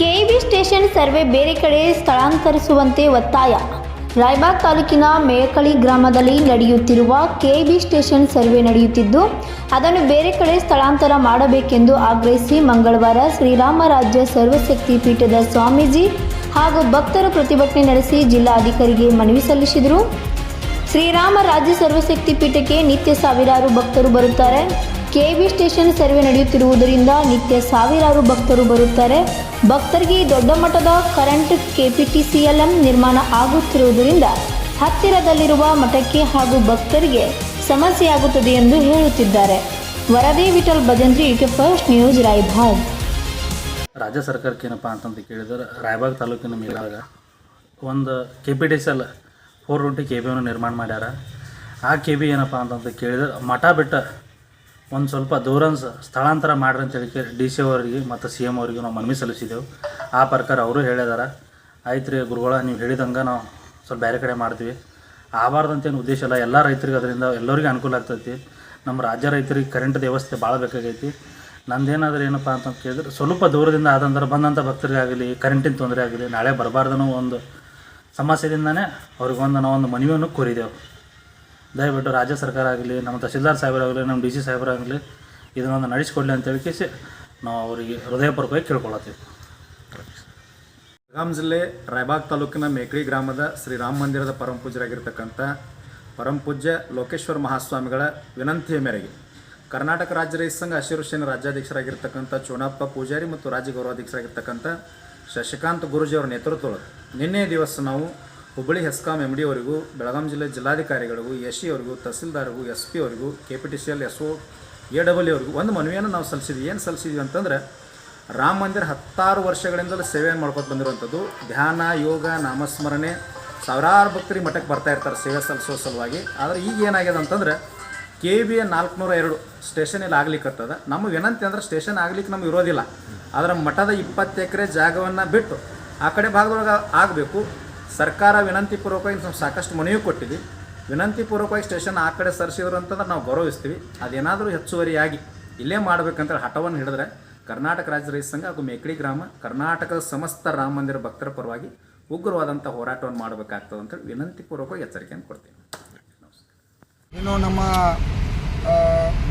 KEB station survey ಬೇರೆ ಕಡೆ ಸ್ಥಳಾಂತರಿಸುವಂತೆ ಒತ್ತಾಯ. ರಾಯಬಾಗ್ ತಾಲೂಕಿನ ಮೇಕಳಿ ಗ್ರಾಮದಲ್ಲಿ ನಡೆಯುತ್ತಿರುವ ಕೆಇಬಿ ಸ್ಟೇಷನ್ ಸರ್ವೆ ನಡೆಯುತ್ತಿದ್ದು, ಅದನ್ನು ಬೇರೆ ಕಡೆ ಸ್ಥಳಾಂತರ ಮಾಡಬೇಕೆಂದು ಆಗ್ರಹಿಸಿ ಮಂಗಳವಾರ ಶ್ರೀರಾಮ ರಾಜ್ಯ ಸರ್ವಶಕ್ತಿ ಪೀಠದ ಸ್ವಾಮೀಜಿ ಹಾಗೂ ಭಕ್ತರು ಪ್ರತಿಭಟನೆ ನಡೆಸಿ ಜಿಲ್ಲಾಧಿಕಾರಿಗೆ ಮನವಿ ಸಲ್ಲಿಸಿದರು. ಶ್ರೀರಾಮ ರಾಜ್ಯ ಸರ್ವಶಕ್ತಿ ಪೀಠಕ್ಕೆ ನಿತ್ಯ ಸಾವಿರಾರು ಭಕ್ತರು ಬರುತ್ತಾರೆ. ಕೆಬಿ ಸ್ಟೇಷನ್ ಸರ್ವೆ ನಡೆಯುತ್ತಿರುವುದರಿಂದ ನಿತ್ಯ ಸಾವಿರಾರು ಭಕ್ತರು ಬರುತ್ತಾರೆ. ಭಕ್ತರಿಗೆ ದೊಡ್ಡ ಮಟ್ಟದ ಕರೆಂಟ್ ಕೆಪಿಟಿಸಿಎಲ್ಎಂ ನಿರ್ಮಾಣ ಆಗುತ್ತಿರುವುದರಿಂದ ಹತ್ತಿರದಲ್ಲಿರುವ ಮಠಕ್ಕೆ ಹಾಗೂ ಭಕ್ತರಿಗೆ ಸಮಸ್ಯೆಯಾಗುತ್ತದೆ ಎಂದು ಹೇಳುತ್ತಿದ್ದಾರೆ. ವರದಿ Vithal Bhajantri it first news, Raybag. ರಾಜ್ಯ ಸರ್ಕಾರಕ್ಕೆ ಏನಪ್ಪ ಅಂತಂತ ಕೇಳಿದ್ರೆ ರಾಯಬಾಗ್ ತಾಲೂಕಿನ ಮೇಲಾಗ ಒಂದು K P T C L four twenty K ಬಿಯನ್ನು ನಿರ್ಮಾಣ ಮಾಡ್ಯಾರ. ಆ ಕೆ ಬಿ ಏನಪ್ಪ ಅಂತಂತ ಕೇಳಿದ್ರೆ ಮಠ ಬಿಟ್ಟ ಒಂದು ಸ್ವಲ್ಪ ದೂರ ಸ್ಥಳಾಂತರ ಮಾಡ್ರಿ ಅಂತ ಹೇಳಿ ಡಿ ಸಿ ಅವರಿಗೆ ಮತ್ತು ಸಿ ಎಂ ಅವರಿಗೆ ನಾವು ಮನವಿ ಸಲ್ಲಿಸಿದೆವು. ಆ ಪ್ರಕಾರ ಅವರು ಹೇಳಿದಾರೆ. ಆಯ್ತು ರೀ ಗುರುಗಳ, ನೀವು ಹೇಳಿದಂಗೆ ನಾವು ಸ್ವಲ್ಪ ಬೇರೆ ಕಡೆ ಮಾಡ್ತೀವಿ. ಆಗಬಾರ್ದಂತೇನು ಉದ್ದೇಶ ಇಲ್ಲ. ಎಲ್ಲ ರೈತರಿಗೆ ಅದರಿಂದ ಎಲ್ಲರಿಗೂ ಅನುಕೂಲ ಆಗ್ತೈತಿ. ನಮ್ಮ ರಾಜ್ಯ ರೈತರಿಗೆ ಕರೆಂಟ್ ವ್ಯವಸ್ಥೆ ಭಾಳ ಬೇಕಾಗೈತಿ. ನಂದೇನಾದ್ರೆ ಏನಪ್ಪ ಅಂತ ಕೇಳಿದ್ರೆ ಸ್ವಲ್ಪ ದೂರದಿಂದ ಆದಂದ್ರೆ ಬಂದಂಥ ಭಕ್ತರಿಗಾಗಲಿ ಕರೆಂಟಿನ ತೊಂದರೆ ಆಗಲಿ, ನಾಳೆ ಬರಬಾರ್ದನೋ ಒಂದು ಸಮಸ್ಯೆದಿಂದನೇ ಅವ್ರಿಗೊಂದು ನಾವು ಒಂದು ಮನವಿಯನ್ನು ಕೋರಿದೆವು. ದಯವಿಟ್ಟು ರಾಜ್ಯ ಸರ್ಕಾರ ಆಗಲಿ, ನಮ್ಮ ತಹಸೀಲ್ದಾರ್ ಸಾಹೇಬರಾಗಲಿ ನಮ್ಮ ಡಿ ಸಿ ಸಾಹೇಬರಾಗಲಿ ಇದನ್ನೊಂದು ನಡೆಸಿಕೊಡ್ಲಿ ಅಂತ ಹೇಳಿಕೇಸಿ ನಾವು ಅವರಿಗೆ ಹೃದಯಪೂರ್ವಕವಾಗಿ ಕೇಳ್ಕೊಳತ್ತೀವಿ. ಬೆಳಗಾಂ ಜಿಲ್ಲೆ ರಾಯಬಾಗ್ ತಾಲೂಕಿನ ಮೇಕಳಿ ಗ್ರಾಮದ ಶ್ರೀ ರಾಮ ಮಂದಿರದ ಪರಮ ಪೂಜ್ಯರಾಗಿರ್ತಕ್ಕಂಥ ಪರಮ ಪೂಜ್ಯ ಲೋಕೇಶ್ವರ ಮಹಾಸ್ವಾಮಿಗಳ ವಿನಂತಿಯ ಮೇರೆಗೆ ಕರ್ನಾಟಕ ರಾಜ್ಯ ರೈತ ಸಂಘ ಹಸಿರು ಸೇನೆ ರಾಜ್ಯಾಧ್ಯಕ್ಷರಾಗಿರ್ತಕ್ಕಂಥ ಚೋಣಪ್ಪ ಪೂಜಾರಿ ಮತ್ತು ರಾಜ್ಯ ಗೌರವಾಧ್ಯಕ್ಷರಾಗಿರ್ತಕ್ಕಂಥ ಶಶಿಕಾಂತ್ ಗುರೂಜಿಯವರ ನೇತೃತ್ವದೊಳಗೆ ನಿನ್ನೆ ದಿವಸ ನಾವು ಹುಬ್ಬಳ್ಳಿ ಹೆಸ್ಕಾಂ ಎಂ ಡಿ ಅವರಿಗೂ ಬೆಳಗಾಂ ಜಿಲ್ಲೆ ಜಿಲ್ಲಾಧಿಕಾರಿಗಳಿಗೂ ಎಸ್ ಸಿ ಅವರಿಗೂ ತಹಸೀಲ್ದಾರ್ಗೂ ಎಸ್ ಪಿ ಅವರಿಗೂ K P T C L S O A W ಅವ್ರಿಗೂ ಒಂದು ಮನವಿಯನ್ನು ನಾವು ಸಲ್ಲಿಸಿದ್ವಿ. ಏನು ಸಲ್ಲಿಸಿದ್ವಿ ಅಂತಂದರೆ, ರಾಮ ಮಂದಿರ ಹತ್ತಾರು ವರ್ಷಗಳಿಂದಲೂ ಸೇವೆಯನ್ನು ಮಾಡ್ಕೊತ ಬಂದಿರುವಂಥದ್ದು. ಧ್ಯಾನ, ಯೋಗ, ನಾಮಸ್ಮರಣೆ ಸಾವಿರಾರು ಭಕ್ತರಿಗೆ ಮಠಕ್ಕೆ ಬರ್ತಾ ಇರ್ತಾರೆ ಸೇವೆ ಸಲ್ಲಿಸೋ ಸಲುವಾಗಿ. ಆದರೆ ಈಗ ಏನಾಗಿದೆ ಅಂತಂದ್ರೆ, ಕೆ ಬಿ ಎ ನಾಲ್ಕುನೂರ ಎರಡು ಸ್ಟೇಷನ್ ಇಲ್ಲಿ ಆಗ್ಲಿಕ್ಕತ್ತದ ನಮ್ಮ ವಿನಂತಿ ಅಂದ್ರೆ ಸ್ಟೇಷನ್ ಆಗ್ಲಿಕ್ಕೆ ನಮ್ಗೆ ಇರೋದಿಲ್ಲ. ಆದರೆ ಮಠದ ಇಪ್ಪತ್ತು ಎಕರೆ ಜಾಗವನ್ನು ಬಿಟ್ಟು ಆ ಕಡೆ ಭಾಗದೊಳಗೆ ಆಗಬೇಕು. ಸರ್ಕಾರ ವಿನಂತಿ ಪೂರ್ವಕವಾಗಿ ನಾವು ಸಾಕಷ್ಟು ಮನವಿ ಕೊಟ್ಟಿದ್ವಿ ವಿನಂತಿ ಪೂರ್ವಕವಾಗಿ ಸ್ಟೇಷನ್ ಆ ಕಡೆ ಸರಿಸಿದ್ರು ಅಂತಂದ್ರೆ ನಾವು ಗೌರವಿಸ್ತೀವಿ. ಅದೇನಾದರೂ ಹೆಚ್ಚುವರಿಯಾಗಿ ಇಲ್ಲೇ ಮಾಡಬೇಕಂತೇಳಿ ಹಠವನ್ನು ಹಿಡಿದ್ರೆ ಕರ್ನಾಟಕ ರಾಜ್ಯ ರೈತ ಸಂಘ ಹಾಗೂ ಮೇಕಡಿ ಗ್ರಾಮ, ಕರ್ನಾಟಕದ ಸಮಸ್ತ ರಾಮ ಮಂದಿರ ಭಕ್ತರ ಪರವಾಗಿ ಉಗ್ರವಾದಂಥ ಹೋರಾಟವನ್ನು ಮಾಡಬೇಕಾಗ್ತದೆ ಅಂತೇಳಿ ವಿನಂತಿ ಪೂರ್ವಕವಾಗಿ ಎಚ್ಚರಿಕೆಯನ್ನು ಕೊಡ್ತೀನಿ. ಇನ್ನು ನಮ್ಮ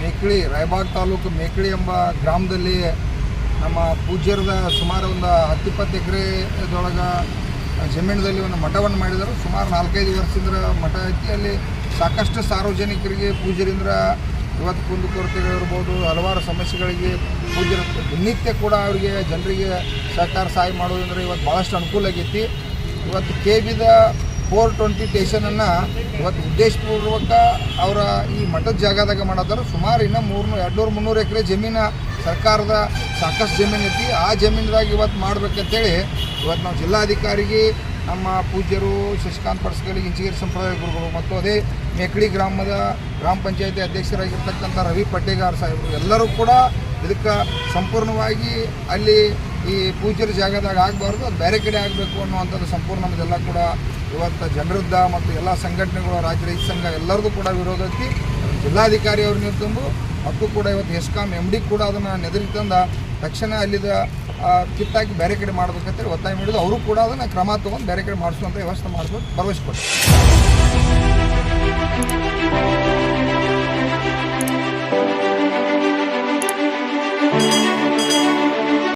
ಮೇಕಳಿ, ರಾಯಬಾಗ್ ತಾಲೂಕು ಮೇಕಳಿ ಎಂಬ ಗ್ರಾಮದಲ್ಲಿ ನಮ್ಮ ಪೂಜ್ಯರದ ಸುಮಾರು ಒಂದು ಹತ್ತಿಪ್ಪತ್ತು ಎಕರೆದೊಳಗೆ ಜಮೀನದಲ್ಲಿ ಒಂದು ಮಠವನ್ನು ಮಾಡಿದರು. ಸುಮಾರು ನಾಲ್ಕೈದು ವರ್ಷದಿಂದ ಮಠ ಐತಿ. ಅಲ್ಲಿ ಸಾಕಷ್ಟು ಸಾರ್ವಜನಿಕರಿಗೆ ಪೂಜರಿಂದ ಇವತ್ತು ಕುಂದುಕೊರತೆಗಳಿರ್ಬೋದು ಹಲವಾರು ಸಮಸ್ಯೆಗಳಿಗೆ ಪೂಜರ ನಿತ್ಯ ಕೂಡ ಅವರಿಗೆ ಜನರಿಗೆ ಸಹಕಾರ ಸಹಾಯ ಮಾಡೋದಂದ್ರೆ ಇವತ್ತು ಭಾಳಷ್ಟು ಅನುಕೂಲ ಆಗೈತಿ. ಇವತ್ತು ಕೆ ಬಿದ ಫೋರ್ ಟ್ವೆಂಟಿ ಟೇಷನನ್ನು ಇವತ್ತು ಉದ್ದೇಶಪೂರ್ವಕ ಅವರ ಈ ಮಠದ ಜಾಗದಾಗ ಮಾಡತ್ತಾರ. ಸುಮಾರು ಇನ್ನೂ ಮೂರ್ನೂ ಎರಡುನೂರು ಮುನ್ನೂರು ಎಕರೆ ಜಮೀನು ಸರ್ಕಾರದ ಸಾಕಷ್ಟು ಜಮೀನು ಐತಿ. ಆ ಜಮೀನದಾಗ ಇವತ್ತು ಮಾಡ್ಬೇಕಂತೇಳಿ ಇವತ್ತು ನಾವು ಜಿಲ್ಲಾಧಿಕಾರಿಗೆ ನಮ್ಮ ಪೂಜ್ಯರು, ಶಶಿಕಾಂತ್ ಪಡ್ಸ್ಕಲಿ ಇಂಚಿಗೇರಿ ಸಂಪ್ರದಾಯ ಗುರುಗಳು ಮತ್ತು ಅದೇ ಮೇಕಳಿ ಗ್ರಾಮದ ಗ್ರಾಮ ಪಂಚಾಯತಿ ಅಧ್ಯಕ್ಷರಾಗಿರ್ತಕ್ಕಂಥ ರವಿ ಪಟ್ಟೇಗಾರ್ ಸಾಹೇಬರು ಎಲ್ಲರೂ ಕೂಡ ಇದಕ್ಕೆ ಸಂಪೂರ್ಣವಾಗಿ ಅಲ್ಲಿ ಈ ಪೂಜಾರಿ ಜಾಗದಾಗ ಆಗಬಾರ್ದು, ಅದು ಬೇರೆ ಕಡೆ ಆಗಬೇಕು ಅನ್ನುವಂಥದ್ದು ಸಂಪೂರ್ಣ ನಮ್ಮದೆಲ್ಲ ಕೂಡ ಇವತ್ತು ಜನರದ್ದ ಮತ್ತು ಎಲ್ಲ ಸಂಘಟನೆಗಳು, ರಾಜ್ಯ ರೈತ ಸಂಘ ಎಲ್ಲರದು ಕೂಡ ವಿರೋಧ ಐತಿ. ಜಿಲ್ಲಾಧಿಕಾರಿ ಅವ್ರ ನಿರ್ತಂದು ಮತ್ತು ಕೂಡ ಇವತ್ತು ಎಸ್ಕಾಮ್ ಎಂ ಡಿ ಕೂಡ ಅದನ್ನು ನೆದರಿ ತಂದ ತಕ್ಷಣ ಅಲ್ಲಿದ ಕಿತ್ತಾಕಿ ಬೇರೆ ಕಡೆ ಮಾಡ್ಬೇಕಂತೇಳಿ ಒತ್ತಾಯ ಮಾಡಿದ್ದು ಅವರು ಕೂಡ ಅದನ್ನು ಕ್ರಮ ತೊಗೊಂಡು ಬೇರೆ ಕಡೆ ಮಾಡಿಸುವಂಥ ವ್ಯವಸ್ಥೆ ಮಾಡ್ಬೇಕು, ಭರವಸೆ ಕೊಟ್ಟರು